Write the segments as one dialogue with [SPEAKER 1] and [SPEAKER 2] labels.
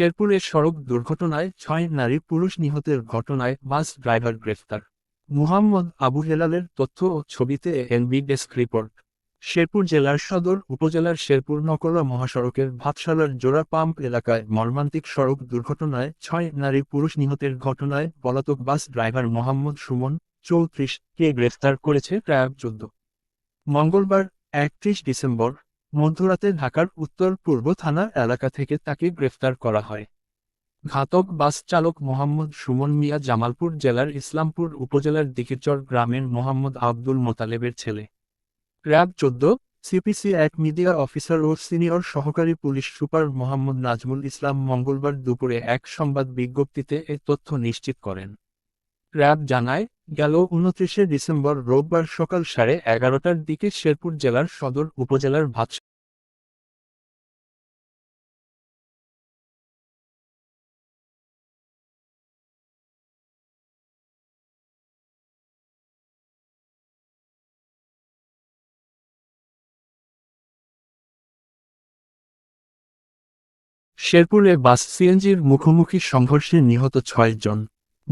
[SPEAKER 1] শেরপুরের সড়ক দুর্ঘটনায় ছয় নারী পুরুষ নিহতের ঘটনায় বাস ড্রাইভার গ্রেফতার। মুহাম্মদ আবু হেলালের তথ্য ও ছবিতে এনবি ডেস্ক রিপোর্ট। শেরপুর জেলার সদর উপজেলার শেরপুর নকলা মহাসড়কের ভাতশালার জোড়া পাম্প এলাকায় মর্মান্তিক সড়ক দুর্ঘটনায় ছয় নারী পুরুষ নিহতের ঘটনায় পলাতক বাস ড্রাইভার মোহাম্মদ সুমন চৌত্রিশ কে গ্রেফতার করেছে ট্র্যাব চোদ্দ। মঙ্গলবার একত্রিশ ডিসেম্বর মধ্যরাতে ঢাকার উত্তর পূর্ব থানা এলাকা থেকে তাকে গ্রেফতার করা হয়। ঘাতক বাস চালক মোহাম্মদ সুমন মিয়া জামালপুর জেলার ইসলামপুর উপজেলার দিকিরচর গ্রামের মোহাম্মদ আব্দুল মোতালেবের ছেলে। র্যাব চোদ্দ, সিপিসি এক মিডিয়া অফিসার ও সিনিয়র সহকারী পুলিশ সুপার মোহাম্মদ নাজমুল ইসলাম মঙ্গলবার দুপুরে এক সংবাদ বিজ্ঞপ্তিতে এ তথ্য নিশ্চিত করেন। র্যাব জানায় গেল উনত্রিশে ডিসেম্বর রোববার সকাল সাড়ে এগারোটার দিকে শেরপুর জেলার সদর উপজেলার ভাত শেরপুরে বাস সিএনজির মুখোমুখি সংঘর্ষে নিহত ছয় জন।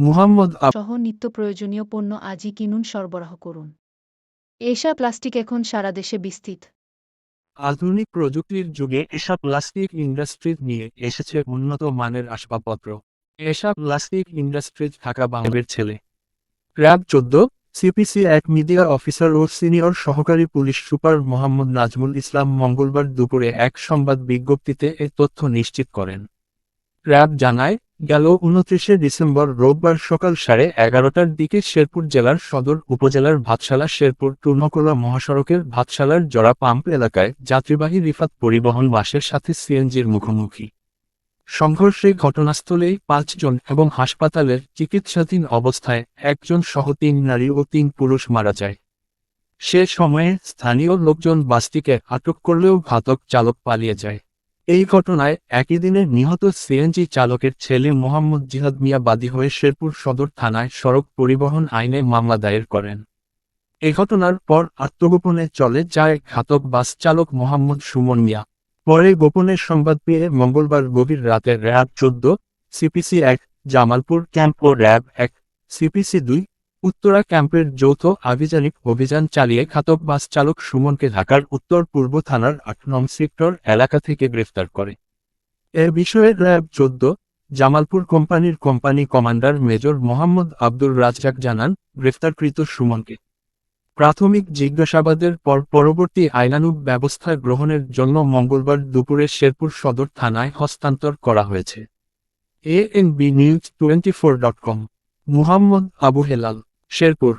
[SPEAKER 1] মুহাম্মদ
[SPEAKER 2] সহ নিত্য প্রয়োজনীয় পণ্য আজই কিনুন সরবরাহ করুন। এশা প্লাস্টিক এখন সারা দেশে বিস্তৃত।
[SPEAKER 1] আধুনিক প্রযুক্তির যুগে এসা প্লাস্টিক ইন্ডাস্ট্রি নিয়ে এসেছে উন্নত মানের আসবাবপত্র। এসা প্লাস্টিক ইন্ডাস্ট্রিজ ঢাকা বাংলার ছেলে। র্যাব চোদ্দ সিপিসি এক মিডিয়া অফিসার ও সিনিয়র সহকারী পুলিশ সুপার মোহাম্মদ নাজমুল ইসলাম মঙ্গলবার দুপুরে এক সংবাদ বিজ্ঞপ্তিতে এ তথ্য নিশ্চিত করেন। র্যাব জানায় গেল উনত্রিশে ডিসেম্বর রোববার সকাল সাড়ে এগারোটার দিকে শেরপুর জেলার সদর উপজেলার ভাতশালা শেরপুর টুর্নকোলা মহাসড়কের ভাতশালার জড়া পাম্প এলাকায় যাত্রীবাহী রিফাত পরিবহন বাসের সাথে সিএনজির মুখোমুখি। সংঘর্ষে ঘটনাস্থলেই পাঁচজন এবং হাসপাতালের চিকিৎসাধীন অবস্থায় একজন সহ তিন নারী ও তিন পুরুষ মারা যায়। সে সময়ে স্থানীয় লোকজন বাসটিকে আটক করলেও ঘাতক চালক পালিয়ে যায়। এই ঘটনায় একই দিনে নিহত সিএনজি চালকের ছেলে মোহাম্মদ জিহাদ মিয়া বাদী হয়ে শেরপুর সদর থানায় সড়ক পরিবহন আইনে মামলা দায়ের করেন। এ ঘটনার পর আত্মগোপনে চলে যায় ঘাতক বাস চালক মোহাম্মদ সুমন মিয়া। পরে গোপনের সংবাদ পেয়ে মঙ্গলবার গভীর রাতে র্যাব চোদ্দ, সিপিসি এক, জামালপুর ক্যাম্প ও র্যাব এক, সিপিসি দুই উত্তরা ক্যাম্পের যৌথ আভিযানিক অভিযান চালিয়ে খাতক বাস চালক সুমনকে ঢাকার উত্তর পূর্ব থানার আট নং সেক্টর এলাকা থেকে গ্রেফতার করে। এ বিষয়ে র্যাব চোদ্দ, জামালপুর কোম্পানির company commander major Mohammad Abdur Razzak জানান, গ্রেফতারকৃত সুমনকে। প্রাথমিক জিজ্ঞাসাবাদের পর পরবর্তী আইনানুগ ব্যবস্থা গ্রহণের জন্য মঙ্গলবার দুপুরে শেরপুর সদর থানায় হস্তান্তর করা হয়েছে। A N B news twenty four dot com Muhammad Abu Helal Sherpur.